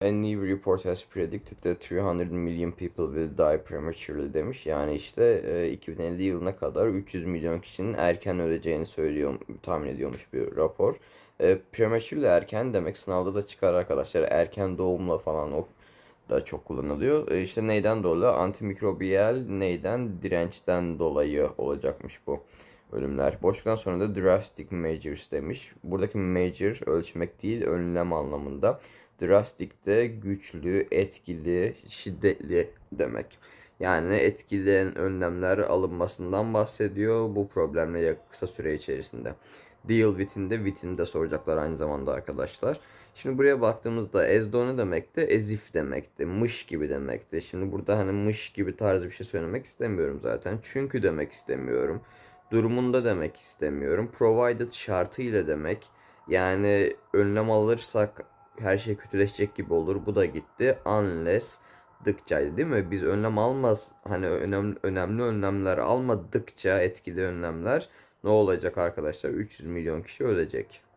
A new report has predicted that 300 million people will die prematurely demiş. Yani işte e, 2050 yılına kadar 300 milyon kişinin erken öleceğini söylüyor, tahmin ediyormuş bir rapor. E, prematurely erken demek sınavda da çıkar arkadaşlar. Erken doğumla falan o da çok kullanılıyor. E, işte neyden dolayı? Antimikrobiyal neyden? Dirençten dolayı olacakmış bu ölümler. Boşluktan sonra da drastic measures demiş. Buradaki measure ölçmek değil, önlem anlamında. Drastic de güçlü, etkili, şiddetli demek. Yani etkileyen önlemler alınmasından bahsediyor bu problemle kısa süre içerisinde. Deal with'in de with'in de soracaklar aynı zamanda arkadaşlar. Şimdi buraya baktığımızda though ne demekti? As if demekti. Mış gibi demekti. Şimdi burada hani mış gibi tarzı bir şey söylemek istemiyorum zaten. Çünkü demek istemiyorum. Durumunda demek istemiyorum. Provided şartıyla demek. Yani önlem alırsak her şey kötüleşecek gibi olur. Bu da gitti. Unless dıkçaydı değil mi? Biz önlem almaz hani önemli, önemli önlemler almadıkça etkili önlemler ne olacak arkadaşlar? 300 milyon kişi ölecek.